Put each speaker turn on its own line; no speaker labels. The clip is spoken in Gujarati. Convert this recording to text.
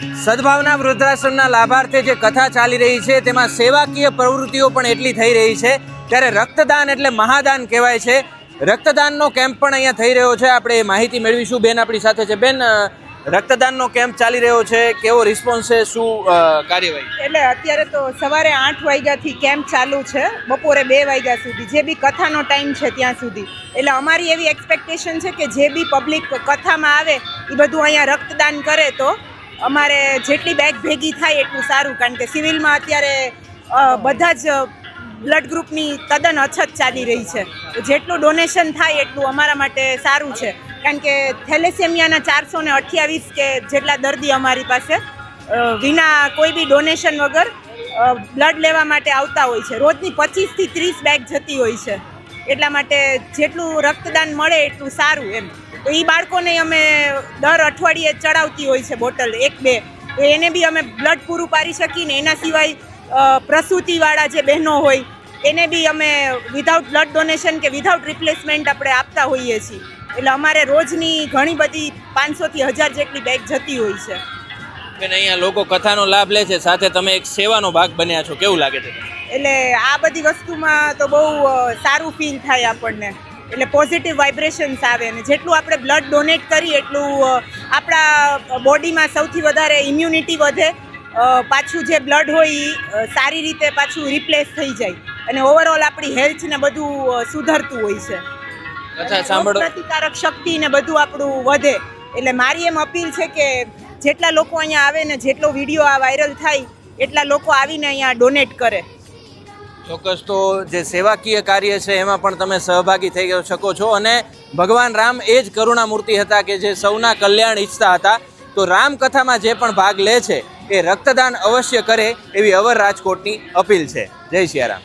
સદભાવના વૃદ્ધાશ્રમના લાભાર્થે જે કથા ચાલી રહી છે, તેમાં સેવાકીય પ્રવૃત્તિઓ પણ એટલી થઈ રહી છે. ત્યારે રક્તદાન એટલે મહાદાન કહેવાય છે. રક્તદાનનો કેમ્પ પણ અહીંયા થઈ રહ્યો છે. આપણે માહિતી મેળવીશું. બેન આપણી સાથે છે. બેન રક્તદાનનો કેમ્પ ચાલી રહ્યો છે. કેવો રિસ્પોન્સ છે? શું કાર્યવાહી?
એટલે અત્યારે તો સવારે આઠ વાગ્યાથી કેમ્પ ચાલુ છે. બપોરે બે વાગ્યા સુધી. જે બી કથાનો ટાઈમ છે ત્યાં સુધી. એટલે અમારી એવી એક્સપેક્ટેશન છે કે જે બી પબ્લિક કથામાં આવે, એ બધું અહીંયા રક્તદાન કરે તો અમારે જેટલી બેગ ભેગી થાય એટલું સારું, કારણ કે સિવિલમાં અત્યારે બધા જ બ્લડ ગ્રુપની તદ્દન અછત ચાલી રહી છે. જેટલું ડોનેશન થાય એટલું અમારા માટે સારું છે. કારણ કે થેલેસેમિયાના ચારસો ને અઠ્યાવીસ કે જેટલા દર્દી અમારી પાસે વિના કોઈ બી ડોનેશન વગર બ્લડ લેવા માટે આવતા હોય છે. રોજની પચીસથી ત્રીસ બેગ જતી હોય છે. એટલા માટે જેટલું રક્તદાન મળે એટલું સારું એમ. તો એ બાળકોને અમે દર અઠવાડિયે ચડાવતી હોય છે બોટલ એક બે. તો એને બી અમે બ્લડ પૂરું પાડી શકીને એના સિવાય પ્રસૂતિવાળા જે બહેનો હોય એને બી અમે વિધાઉટ બ્લડ ડોનેશન કે વિધાઉટ રિપ્લેસમેન્ટ આપણે આપતા હોઈએ છીએ. એટલે અમારે રોજની ઘણી બધી પાંચસોથી હજાર જેટલી બેગ જતી હોય છે.
બેન અહીંયા લોકો કથાનો લાભ લે છે સાથે તમે એક સેવાનો ભાગ બન્યા છો. કેવું લાગે છે?
એટલે આ બધી વસ્તુમાં તો બહુ સારું ફીલ થાય આપણને. એટલે પોઝિટિવ વાઇબ્રેશન્સ આવે ને જેટલું આપણે બ્લડ ડોનેટ કરીએ એટલું આપણા બોડીમાં સૌથી વધારે ઇમ્યુનિટી વધે. પાછું જે બ્લડ હોય એ સારી રીતે પાછું રિપ્લેસ થઈ જાય. અને ઓવરઓલ આપણી હેલ્થ ને બધું સુધરતું હોય છે. પ્રતિકારક શક્તિ ને બધું આપણું વધે. એટલે મારી એમ અપીલ છે કે જેટલા લોકો અહીંયા આવે ને જેટલો વીડિયો આ વાયરલ થાય એટલા લોકો આવીને અહીંયા ડોનેટ કરે.
ચોક્કસ તો જે સેવાકીય કાર્ય છે એમાં પણ તમે સહભાગી થઈ શકો છો અને ભગવાન રામ એ જ કરુણામૂર્તિ હતા કે જે સૌના કલ્યાણ ઈચ્છતા હતા. તો રામકથામાં જે પણ ભાગ લે છે એ રક્તદાન અવશ્ય કરે એવી અવર રાજકોટની અપીલ છે. જય સિયારામ.